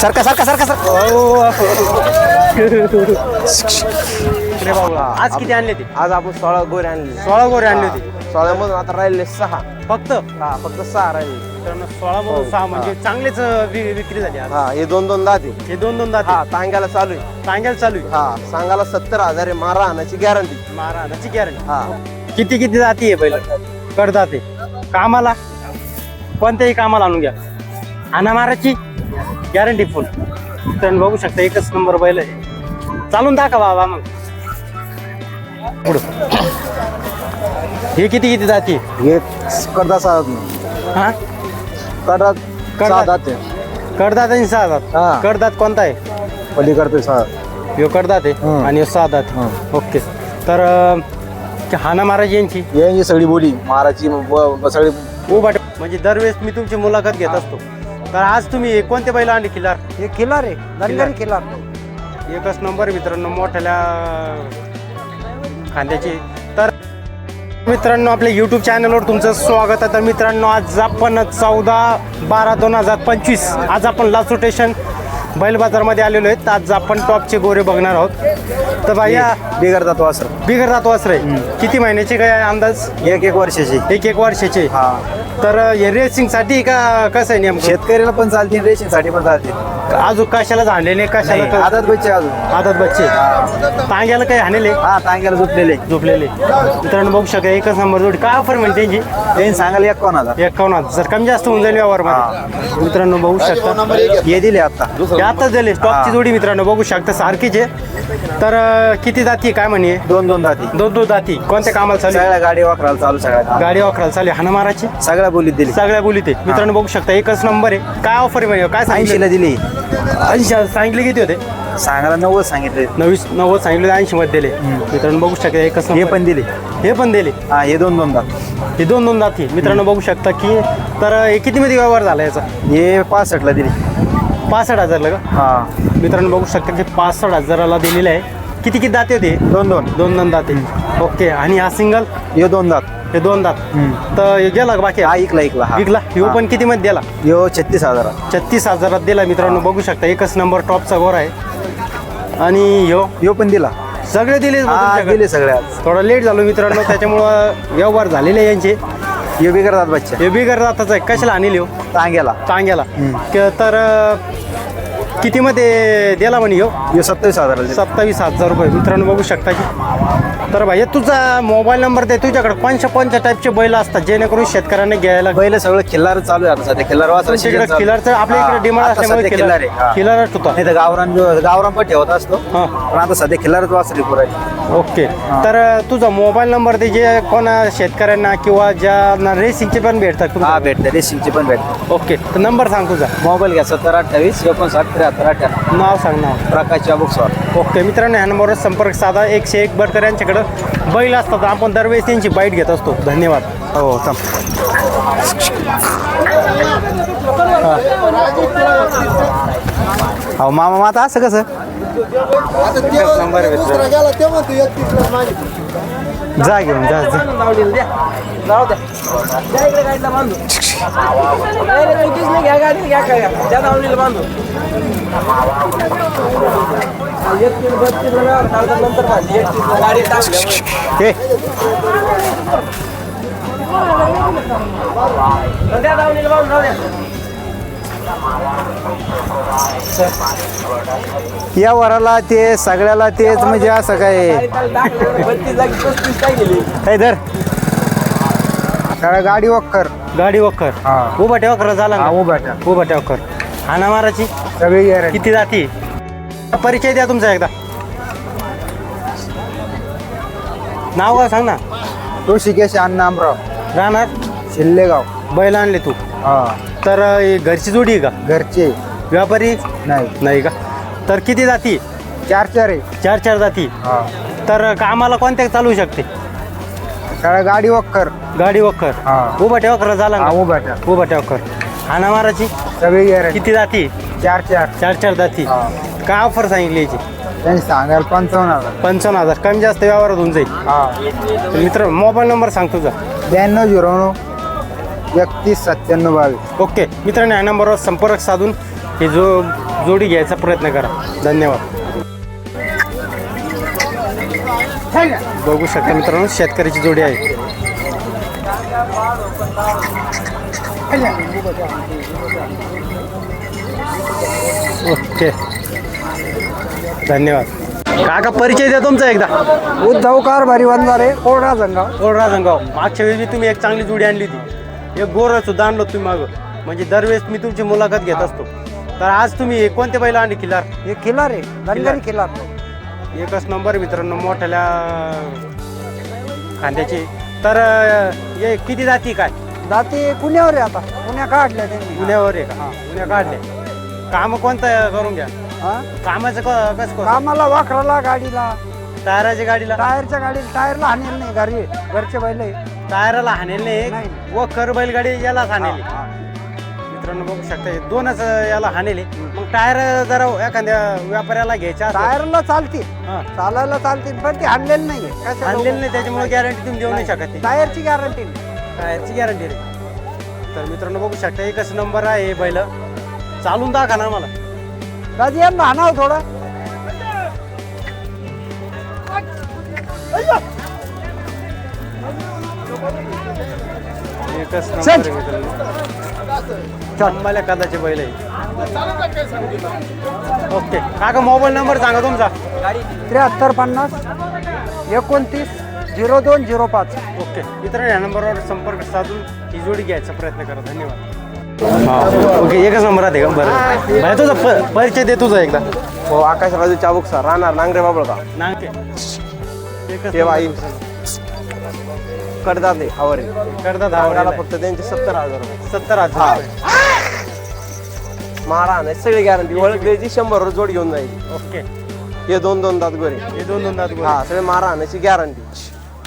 सरका सरका सरका सरका आज किती आणले ते? आज आपण सोळा गोरे आणले. सोळा गोरे आणले होते. सोळ्यामधून आता राहिले सहा. फक्त? हा फक्त सहा राहिले. मित्रांनो सोळा मधून सहा म्हणजे चांगलेच वि- विक्री झाली आज. हा हे दोन दोन दाते. हे दोन दोन हा दाते तांग्याला चालू आहे. सांगायला चालू आहे? हा सांगायला सत्तर हजार आहे मारा आणायची गॅरंटी. महाराजाची गॅरंटी. हा. किती किती जाती आहे पहिलं? करदाते कामाला? कोणत्याही कामाला आणून घ्या. आणा माराची गॅरंटी फुल तर बघू शकता एकच नंबर बैल आहे. चालून दाखवा बाबा मग. पुढं हे किती किती जाती? हे करदा सहा हा? करदा करदात. सहा दाते करदात आणि सहा हा. दात कोणता आहे? पलीकडते सहा. ह्यो करदात आहे हं. आणि ह्यो सहा दात हं. ओके. तर अं, हाना महाराज यांची. यांची सगळी बोली महाराजची ब- ब- सगळी उबाट म्हणजे दरवेळेस मी तुमची मुलाखत घेत असतो. तर आज तुम्ही कोणते बैल आणले खिलार? हे खिलार आहे. दणकरी खिलार. एकच नंबर मित्रांनो मोठ्याल्या खांद्याची. तर मित्रांनो आपल्या यूट्यूब चॅनलवर तुमचं स्वागत आहे. तर मित्रांनो आज आपण चौदा बारा दोन हजार पंचवीस आज आपण लासू स्टेशन बैल बाजारमध्ये आलेलो आहेत. आज आपण टॉपचे गोरे बघणार आहोत. तर भैया बिघडतात वासर. बिगर जातो रे किती महिन्याचे काय अंदाज? एक एक वर्षाची. एक एक वर्षाचे. हा. तर हे रेसिंगसाठी का कसं आहे नेमकं? शेतकऱ्याला पण चालतील रेशनसाठी पण चालतील. अजून कशाला झालेले कशाला नाही, क- आदत बच्चे अजून. आदत बच्चे. तांग्याला काही हाणले? हा तांग्याला झोपलेले. झोपलेले. मित्रांनो बघू शकता एकच नंबर जोडी. काय ऑफर म्हणते त्यांची त्यांनी सांगायला एक कोण हजार. एकावन्न हजार. जर कमी जास्त होऊन जाईल व्यवहारमध्ये मित्रांनो बघू शकता. हे दिले आता. हे आताच दिले. स्टॉकची जोडी मित्रांनो बघू शकता सारखीच आहे. तर अं, किती जाती काय म्हणे? दोन दोन दाती दोन दोन जाती. कोणत्या कामाला चालू सगळ्या गाडी वाकरायला चालू सगळ्या गाडी वाकराला चालू हाना माराची सगळ्या बोलीत दिली. सगळ्या बोली ते मित्रांनो बघू शकता एकच नंबर आहे. काय ऑफर आहे म्हणजे काय ऐंशीला सांगितलं दिली. ऐंशी सांगितले किती होते? सांगायला नव्वद सांगितले. नवीस नव्वद सांगितले ऐंशी मध्ये दिले मित्रांनो बघू शकता एकच हे. पण दिले. हे पण दिले. हा हे दोन दोन दात हे दोन दोन जाती. मित्रांनो बघू शकता की तर हे किती मध्ये व्यवहार झाला याचा? हे पासष्टला दिली. पासष्ट हजारला का? हा. मित्रांनो बघू शकता की पासष्ट हजाराला दिलेलं आहे. किती किती दाते होते दोन दोन. दोन दोन दाते ओके आणि हा सिंगल हे दोन दात. हे दोन दात. तर हे गेला का बाकी? हा इकला इकला हा. विकला ह्यो पण किती मध्ये दिला? यो छत्तीस हजार छत्तीस हजारात दिला मित्रांनो बघू शकता. एकच नंबर टॉपचा गोर आहे. आणि ह्यो? यो पण दिला. सगळे दिले हा दिले सगळ्या थोडा लेट झालो मित्रांनो त्याच्यामुळं व्यवहार झालेले आहे यांचे. हे बिघडतात बच्चे. हे बिगर जाताच आहे. कशाला आणले हो तांग्याला. चांग्याला क- तर कितीमध्ये दिला म्हणे हो यो सत्तावीस हजार सत्तावीस हजार रुपये. मित्रांनो बघू शकता की? तर भाई तुझा मोबाईल नंबर दे. तुझ्याकडे कोणत्या कोणत्या टाईपचे बैल असतात? जेणेकरून शेतकऱ्यांना घ्यायला बैल सगळं खिल्लार चालू आहे आता सध्या. खिल्लार वासरा तुमच्याकडे खिलारचं आपल्या इकडे डिमांड असल्यामुळे खिल्लार आहे हा. खिलारच होता. नाही तर गावरान गावरान पण ठेवत असतो. हा. पण आता सध्या खिल्लारच वासरी पुराय ओके. तर तुझा मोबाईल नंबर दे जे कोणा शेतकऱ्यांना किंवा ज्या रेसिंगचे पण भेटतात हा तुमचा. भेटते रेसिंगची पण भेटते ओके. तर नंबर सांग तुझा. मोबाईल घ्या सत्तर अठ्ठावीस एकोणसाठ त्र्याहत्तर अठ्ठ्याण्णव. नाव सांग नाव. प्रकाशच्या बुक्सवर ओके मित्रांनो ह्या नंबरवर संपर्क साधा. एकशे एक बडकर यांच्याकडं बैल असतात. आपण दरवेळेस त्यांची बाईट घेत असतो. धन्यवाद. हो थांब. हो. मामा माता असं कसं? जा घेऊन जा जा. या वराला ते सगळ्याला तेच म्हणजे असं काय? धर. गाडी वक्कर गाडी हा. उभा ठेवा झाला ना. उभा ठेव. उभा ठेवा खर. हाना माराची सगळी किती जाती? परिचय द्या तुमचा एकदा. नाव काय सांग ना. तो शिकेश अण्णा अमराव राहणार? शिल्लेगाव. बैल आणले तू. हा. तर ही घरची जोडी आहे का? घरचे. व्यापारी? नाही. नाही का? तर किती जाती? चार चार आहे. चार चार जाती. हा. तर कामाला कोणत्या चालू शकते? गाडी वक्कर. गाडी वखर हा. उभा ठेवा खरं झाला हा ना उभा ठेव. उभा ठेवा खर. हाना माराची सगळी गॅरंटी किती जाती? चार चार चार चार जाती. हा. काय ऑफर सांगितली याची? त्यांनी सांगायला पंचावन्न हजार. पंचावन्न हजार. कमी जास्त व्यवहारात होऊन जाईल. हा. तर मित्र मोबाईल नंबर सांग तुझा. ब्याण्णव झिरो नऊ एकतीस सत्त्याण्णव बावीस. ओके. मित्रांनो या नंबरवर संपर्क साधून ही जो जोडी घ्यायचा प्रयत्न करा. धन्यवाद. बघू शकता मित्रांनो शेतकऱ्याची जोडी आहे. ओके. धन्यवाद. काका परिचय द्या तुमचा एकदा. उद्धव कारभारी वंजारे कोरडा जंगाव. कोरडा जंगाव. मागच्या वेळी मी तुम्ही एक चांगली जोडी आणली होती. एक गोर सुद्धा आणलं तुम्ही मागं. म्हणजे दरवेळेस मी तुमची मुलाखत घेत असतो. तर आज तुम्ही कोणते बैल आणले किल्लार हे खिलार आहे धनगरी खिलार. एकच नंबर मित्रांनो मोठ्याल्या खांद्याचे. तर अं, हे किती जाती काय? जाते पुण्यावर आहे आता. पुण्या काढल्या त्यांनी. पुण्यावर आहे का? पुण्या काढले काम कोणतं करून घ्या? हा? कामाचं क- कसं कामाला वाखराला गाडीला. टायराच्या गाडीला? टायरच्या गाडीला टायरला हाणेल नाही घरी घरचे बैल आहे. टायराला हाणेल नाही नाही. व कर बैलगाडी याला हाणेली. मित्रांनो बघू शकता हे दोनच याला हाणेले. मग टायर जरा एखाद्या व्यापाऱ्याला घ्यायच्या टायरला चालते हा. चालायला चालते पण ती हाणलेली नाही आणलेलं नाही त्याच्यामुळे गॅरंटी तुम्ही देऊ नाही शकत ती. टायरची गॅरंटी टायरची गॅरंटी रे तर मित्रांनो बघू शकता एकच नंबर आहे हे बैल. चालून दाखा ना मला दादी यांना हाणाव थोडं. एकच नंबर चल. आहे मित्रांनो. चंबाल्या कदाचे बैल आहे. ओके. काका मोबाईल नंबर सांगा तुमचा. त्र्याहत्तर पन्नास एकोणतीस झिरो दोन झिरो पाच. ओके. मित्रांनो या नंबरवर संपर्क साधून ही जोडी घ्यायचा प्रयत्न करा. धन्यवाद. हा ओके एकच नंबर आहे का? बरं. भाई तुझा प- परिचय दे तुझा एकदा. हो आकाश राजू चाबुक सर राहणार नांगरे बाबळका हे बाई. कडदात हवारे करतात सांगायला फक्त त्यांचे सत्तर हजार रुपये. सत्तर हजार. मारा नाही सगळी गॅरंटी ओळख द्यायची शंभर वर जोड घेऊन जायची ओके. हे दोन दोन दात गोरे. हे दोन दोन दात हा सगळे मारा आणायची गॅरंटी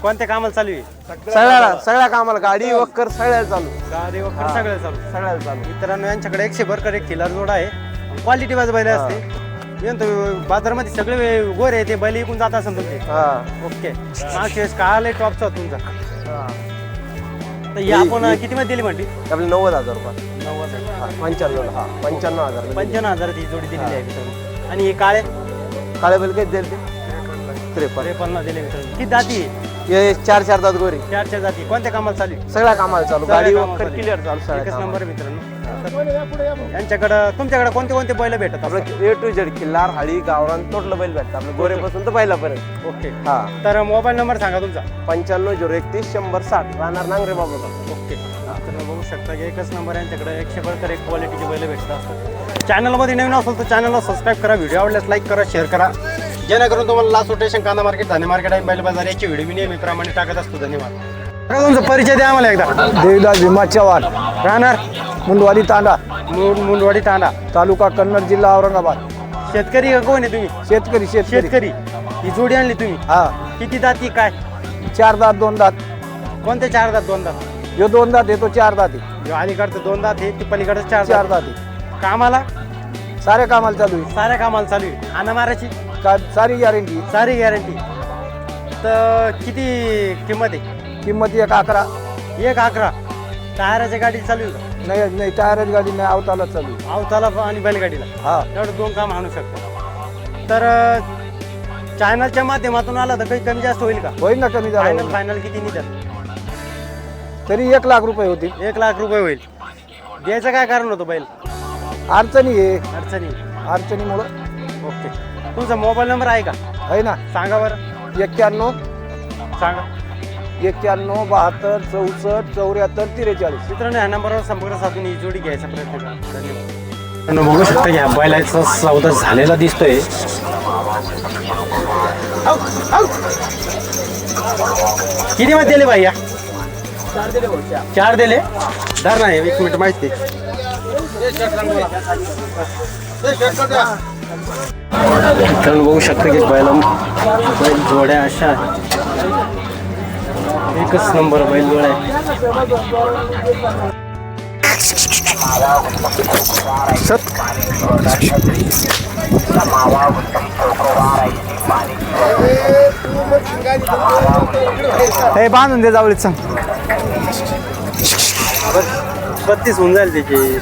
कोणत्या कामाला चालू आहे? सगळ्याला सगळ्या कामाला गाडी वक्कर सगळ्याला चालू. गाडी वगैरे सगळं चालू. सगळ्याला चालू. मित्रांनो यांच्याकडे एकशे बरकर एक खिलार जोडा आहे. क्वालिटी बाज बैल असते. मी म्हणतो बाजारामध्ये सगळे गोरे आहे ते बैल इकून जात असेल तुमचे. हा. ओके. मागच्या वेळेस काल टॉपचा होता तुमचा. तर ही आपण किती मध्ये दिली म्हणली आपले नव्वद हजार रुपये. नव्वद हा, पंच्याण्णव हा पंच्याण्णव हजार पंच्याण्णव हजारात ही जोडी दिलेली आहे मित्रांनो. आणि हे काळे? काळे बैल काही दिले ते? त्रेपन्न. त्रेपन्न. दिले मित्रांनो. किती जाती आहे? हे चार चार दात गोरे. चार चार जाती. कोणत्या कामाला चालू आहे? सगळ्या कामाला चालू. सगळ्या गाडी कामाला चालू. क्लिअर चालू सगळ्या एकच कामाला. नंबर मित्रांनो. यांच्याकडं तुमच्याकडे कोणते कोणते बैल भेटत असतात? आपलं ए टू झेड किल्लार हाळी गावरान टोटल बैल भेटतं आपलं गोरेपासून तर बैलापर्यंत ओके. हा. तर मोबाईल नंबर सांगा तुमचा. पंच्याण्णव झिरो एकतीस शंभर साठ. राहणार नांगरे बाबा. ओके. तर बघू शकता की एकच नंबर आहे यांच्याकडे. एकशे बळकर एक क्वालिटीचे बैल भेटत असतात चॅनलमध्ये नवीन असेल तर चॅनलला सबस्क्राईब करा. व्हिडिओ आवडल्यास लाईक करा शेअर करा. जेणेकरून तुम्हाला लास्ट रोटेशन कांदा मार्केट धान्य मार्केट आणि बैल बाजार याची व्हिडिओ मी नेहमीप्रमाणे टाकत असतो. धन्यवाद. बघा तुमचा परिचय द्या आम्हाला एकदा. देवदास भीमा चव्हाण. राहणार मुंडवाडी तांडा. मुंड मुंडवाडी तांडा. तालुका कन्नड जिल्हा औरंगाबाद. शेतकरी का कोण आहे तुम्ही? शेतकरी शेतकरी. शेतकरी. ही जोडी आणली तुम्ही? हा. किती दाती काय? चार दात दोन दात. कोणते चार दात दोन दात? जो दोन दात येतो चार दात आहे. ह्यो अलीकडचं दोन दात आहे ती पलीकडचं चार चार दात. दात आहे. कामाला? सारे कामाला चालू आहे. साऱ्या कामाला चालू आहे. आणा मारायची? का- सारी गॅरंटी सारी गॅरंटी तर किती किंमत आहे? किंमत एक अकरा. एक अकरा. टायराच्या गाडी चालू आहे का? नाही नाही टायरच गाडी नाही अवताला चालू आहे. अवताला आणि बैलगाडीला. हा. एवढं दोन काम आणू शकतो. तर चॅनलच्या माध्यमातून आला तर काही कमी जास्त होईल का? होईल ना कमी फायनल झाला फायनल किती निघत तरी एक लाख रुपये होतील. एक लाख रुपये होईल. द्यायचं काय कारण होतं बैल? अडचणी आहे. अडचणी. अडचणीमुळं. ओके. तुमचा मोबाईल नंबर आहे का? आहे ना. सांगा बरं. एक्क्याण्णव. सांगा. एक्क्याण्णव बहात्तर चौसष्ट चौऱ्याहत्तर त्रेचाळीस. मित्रांनो या नंबरवर संपर्क साधून ही जोडी घ्यायचा प्रयत्न करा. धन्यवाद. मित्रांनो, बघू शकता की ह्या बैलाचा सौदा झालेला दिसतोय. किती मध्ये दिले भैया चार दिले धर नाही एक मिनिट माहिती. मित्रांनो बघू शकता की बैला बैल जोड्या अशा. एकच नंबर बैल जोड्या आहे. हे बांधून दे जावळीत सांग बत्तीस होऊन जाईल त्याची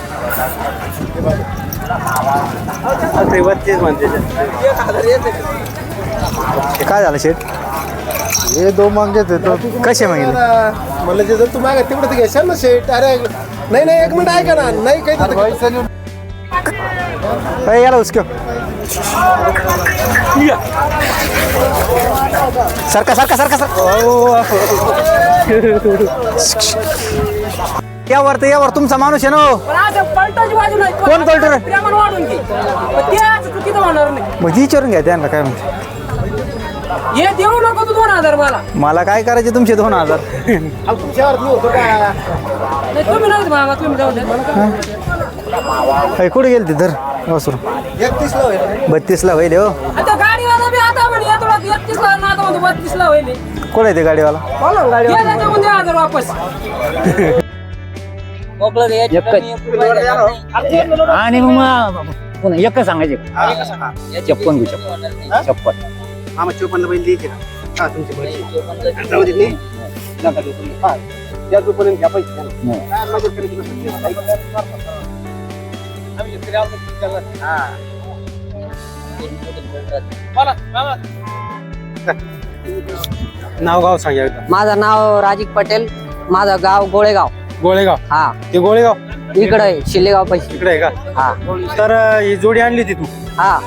ते बत्तीस म्हणते हे काय झालं शेट हे दोन मागत तो कसे मागितले म्हणलं ते जर तू मागत तिकडे घ्यायचं ना शेट अरे नाही नाही एक मिनिट ऐका ना. नाही काही अरे याला उसक्यो सरका सरका सरका सर यावर तर यावर तुमचा माणूस आहे ना हो. पण असं पलटाची बाजू नाही. कोण पलटू रे? प्रेमानं वाढून घे. पण ते असं चुकीचं होणार नाही. मग विचारून घ्या त्यांना काय म्हणते. हे देऊ नको तू दोन हजार मला. मला काय करायचे तुमचे दोन हजार? नाही तुम्ही तुम्ही जाऊ कुठे गेले ते धर वासरू? एकतीस ला होईल. बत्तीस ला होईल हो. आता गाडीवाला बी आता म्हणे येतो एकतीस ला ना आता म्हणतो बत्तीस ला होईल. कुठे आहे ते गाडीवाला? त्याच्यामध्ये हजार वापस. आणि मग पुन्हा एकच सांगायचे. चप्पन घेऊ चप्पन चप्पन आम्हा चोपन्न बैल द्यायचे का? हा तुमचे पैसे जाऊ दे नाही. नका देऊ तुम्ही. हा त्या जोपर्यंत घ्या पैसे. द्या ना. हा, मदत करायची नसेल. आम्ही शेतकरी आहोत, विचारलं. हा. नाव गाव सांगा एकदा. माझं नाव राजिक पटेल. माझं गाव गोळेगाव. गोळेगाव? हा. ते गोळेगाव? इकडे आहे शिल्लेगाव पैसे इकडे आहे का? हा. तर अं, ही जोडी आणली होती तू? हा.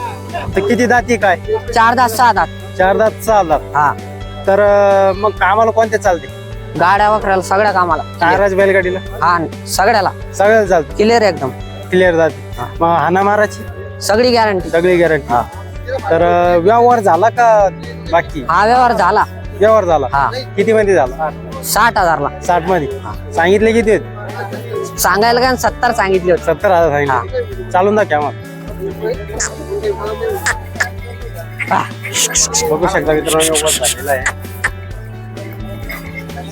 तर किती दाती काय? चार दात सहा दात. चार दात सहा दात. हा. तर अं, मग कामाला कोणते चालते? गाड्या वखराला सगळ्या कामाला. टायराज बैलगाडीला? हा सगळ्याला. सगळ्याला चालते? क्लिअर एकदम. क्लिअर जाते मग हाना माराची सगळी गॅरंटी सगळी गॅरंटी तर अं, व्यवहार झाला का बाकी? हा व्यवहार झाला. व्यवहार झाला. हा. किती मध्ये झाला? साठ हजारला. साठमध्ये? सांगितले किती सांगायला काय सत्तर सांगितले होते. सत्तर हजार सांगितले. चालून दाखवा मग बघू शकता मित्रांनो झालेला आहे.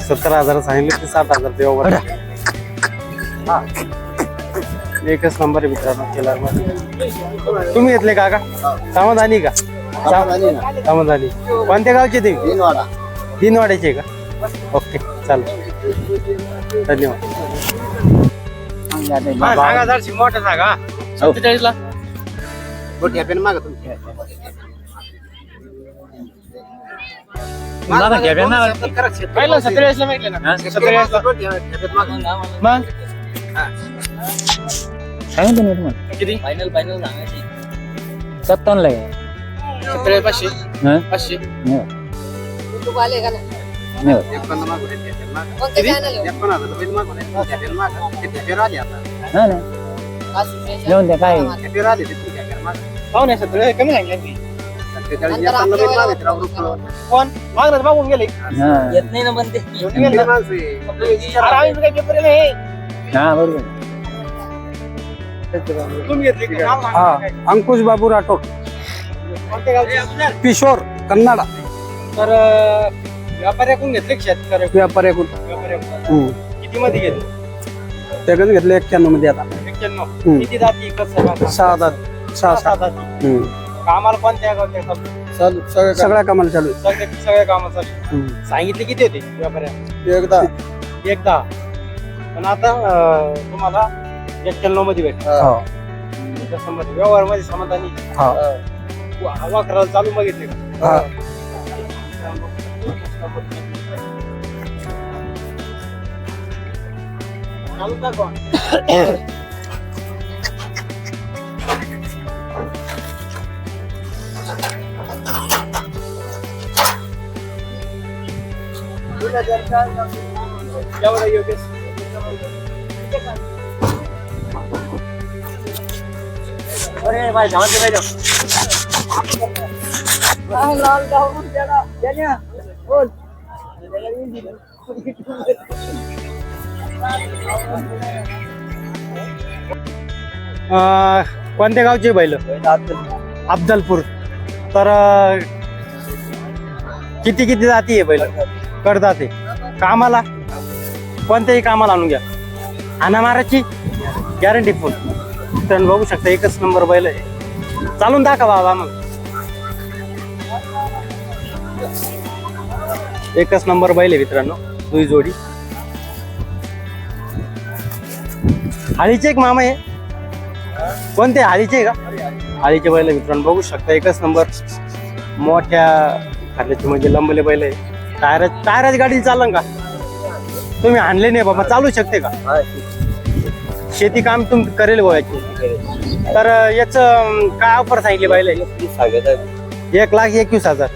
सत्तर हजार सांगितले ते साठ हजार ते व्यवहार हा. एकच नंबर आहे मित्रांनो केला तुम्ही घेतले का? का समाधानी का समाधानी कोणत्या गावचे तुम्ही? दिनवाड्याचे का? ओके चालेल. धन्यवाद. सांगा जरा मोठं सांगा सत्तेचाळीसला. मागा ठेप्या मागा. पहिला सत्तेचाळीसला माहिती ना. सत्तेचाळीसला. मग सांगितलं नाही तुम्हाला. किती? सत्तावन्नला आहे. सत्तेचाळीस पाचशे. हं? पाचशे. नाही होत. नाही होत. हा ना येऊन द्या काय पाहुणे सत्तेचाळीस कमी सांगितलं कोण मागणार मागून गेले हा गेले माणसं. अरे आम्ही काही पेपर नाही हा बरोबर तुम्ही घेतली का? नाव सांगा हा काय? अंकुश बाबू राठोड कोणत्या गावचे? किशोर कन्नाडा तर अं, व्यापाऱ्याकडून घेतले का शेतकऱ्या व्यापाऱ्याकडून व्यापाऱ्याकडून किती मध्ये घेतले घेतले एक्क्याण्णवमध्ये आता एक्क्याण्णव हम्म. किती जाती कसं का? सहा दात सहा सहा जाती हम्म. कामाला कोणत्या गावच्या का? चालू सगळं सगळ्या कामाला चालू आहे. सगळ्या सगळ्या कामासाठी हम्म. सांगितले किती होते व्यापाऱ्या काम. एकदा एकदा पण आता अं, तुम्हाला एक्क्याण्णवमध्ये भेट हो. व्यवहारमध्ये समाधानी हो. हवा करायला चालू बघितले का हा. Y ahora yo qué sé. અરે ભાઈ જવા દે ભાઈ લાલ દાવ જરા જન્યા अं, कोणत्या गावचे बैल? अफजलपूर तर अं, किती किती जाती आहे बैल? करतात कामाला? कोणत्याही कामाला आणून घ्या. आणा माराची गॅरंटी फुल तर बघू शकता एकच नंबर बैल आहे. चालून दाखवा बाबा मग. एकच नंबर बैल आहे मित्रांनो दुई जोडी. हाळीचे एक मामा आहे. कोणते? हाळीचे का? हाळीचे बैल आहे मित्रांनो बघू शकता एकच नंबर. मोठ्या खाल्याचे म्हणजे लंबले बैल आहे. टायर टायराची गाडी चालन का? तुम्ही आणले नाही बाबा चालू शकते का? शेती काम तुम करेल बुवा याची. तर याच काय ऑफर सांगितली बैल एक लाख एकवीस हजार.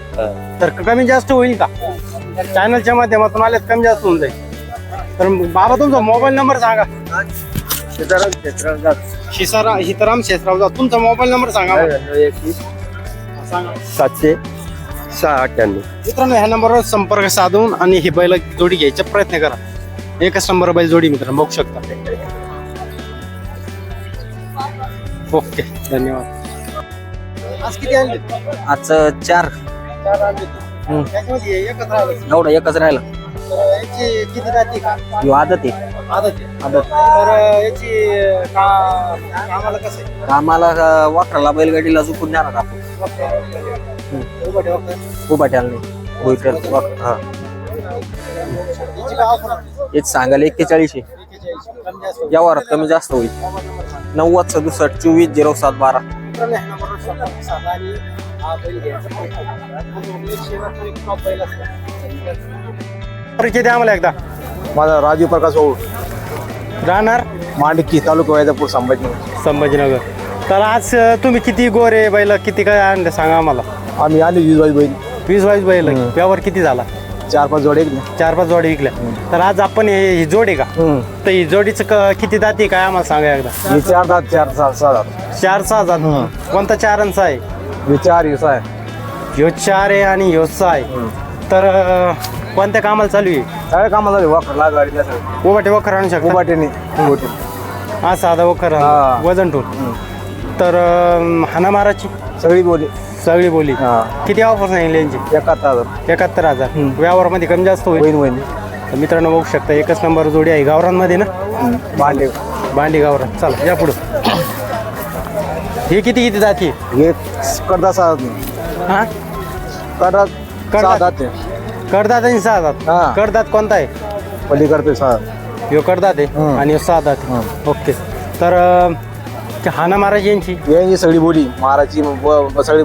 तर कमी जास्त होईल का? चॅनलच्या माध्यमातून आले कमी जास्त होऊन जाईल. तर बाबा तुमचा मोबाईल नंबर सांगा. शिसारा हितराम शेषराव तुमचा मोबाईल नंबर सांगा मला. सांगा. सातशे सहा अठ्ठ्याण्णव. मित्रांनो ह्या नंबरवर संपर्क साधून आणि ही बैल जोडी घ्यायचा प्रयत्न करा. एकच नंबर बैल जोडी मित्रांनो बघू शकता. ओके धन्यवाद. आज किती आणले? आजचं चार. चार आणले त्याच्यामध्ये एकच राहिलं. एवढं एकच राहिलं. तर याची किती जाती? का ह्यो आदत आहे. आदत आहे. तर याची का कामाला कसं आहे? कामाला अं, वाकराला बैलगाडीला झुकून जाणार आपण. उभं ठेवा. उभा ठेवला नाही. होईल वाक- हा. याची काय offer आहे? हेच सांगायला एक्केचाळीस आहे. एकेचाळीस. कमी जास्त होईल. यावर कमी जास्त होईल. नव्वद सदुसष्ट चोवीस झिरो सात बारा. मित्रांनो, ह्या नंबरवर संपर्क साधा आणि हा बैल घ्यायचा. प्रयत्न करा. आणि शेवटचा एक top बैल असतो. परिचय द्या आम्हाला एकदा. माझा राजू प्रकाश ओळ राहणार? मांडकी तालुका वैदापूर संभाजीनगर. संभाजीनगर. तर आज अं, तुम्ही किती गोरे बैल किती काय आणले सांगा आम्हाला. आम्ही आले वीज बैल. वीस बैल. व्यवहार किती झाला? चार पाच जोडे चार पाच जोडी विकल्या तर आज आपण हे- ही जोड का? तर ही जोडीचं क- किती जाती काय आम्हाला सांगा एकदा? चार दात चार सहा सहा दात. चार सहा जात कोणता चारांचा आहे? हे चार दिवस आहे ह्यो चार आहे आणि ह्यो सहा आहे. तर अं, कोणत्या कामाला चालू आहे? सगळ्या कामाला झाले वापर लाग गाडीला सगळं उभाटे वखर आणू शकता? उभाटेने उभाटे हा साधा वखर हा. वजन ठेवून तर अं, हाना माराची सगळी बोली सगळी बोली. हा. किती ऑफर सांगितली यांची एकाहत्तर हजार. एकाहत्तर हजार. व्यवहारमध्ये कमी जास्त होईल? वहीन वहीन तर मित्रांनो बघू शकता एकच नंबर जोडी आहे गावरांमध्ये ना? भांडे. भांडी गावरान. चला या पुढं. हे किती किती जाती? हे करदा सहा हा. सहा दात आहे. कडदात आणि सहा दात हा. कडदात कोणता आहे? पलीकडते सहा. ह्यो कडदात आहे हं. आणि ह्यो सहा दात आहे. ओके. तर अं, ते हाना महाराज यांची? यांची सगळी बोली महाराजची ब- ब- सगळी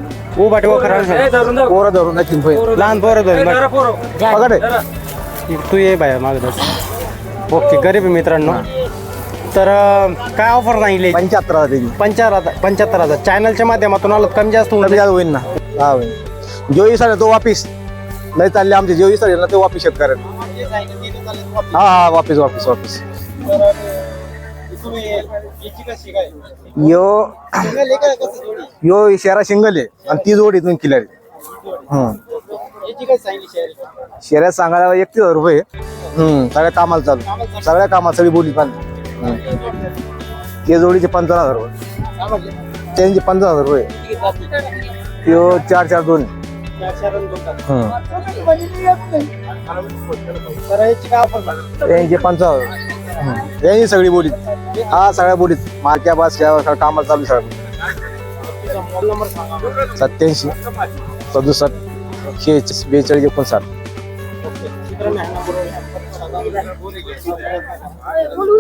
आणू शकता. पोरं धरून जातील पहिले. लहान पोरं धरून बघ. पकड. आहे. तू ये बाया मागदर्श ओके गरीब आहे मित्रांनो. तर अं, काय ऑफर सांगितली पंच्याहत्तर हजार त्यांची पंच्याहत्तर पंच्याहत्तर हजार. चॅनलच्या माध्यमातून आलं कमी जास्त होऊन कमी जाईल. जास्त होईल ना. हा होईल जो विसरला तो वापिस. नाही चालले आमचे. जो विसरले ना ते वापिस शेतकऱ्यांना हा हा वापिस वापिस वापिस. यो यो शेरा सिंगल आहे आणि ती जोड इथून किलर आहे शेऱ्यात सांगायला एकतीस हजार रुपये. हम्म. सगळ्या कामाला चालू. सगळ्या कामाला सगळी बोली पण ते जोडीचे पंचावन्न हजार रुपये. त्यांचे पंचावन्न हजार रुपये. त्यो चार चार दोन. हम्म. यांचे पंचावन्न हम्म. सगळी बोलीत. हा सगळ्या बोलीत. मार्क्या बास कामाला चालू सगळं सत्याऐंशी सदुसष्ट शेहेचाळीस बेचाळीस एकोणसाठ. बोलू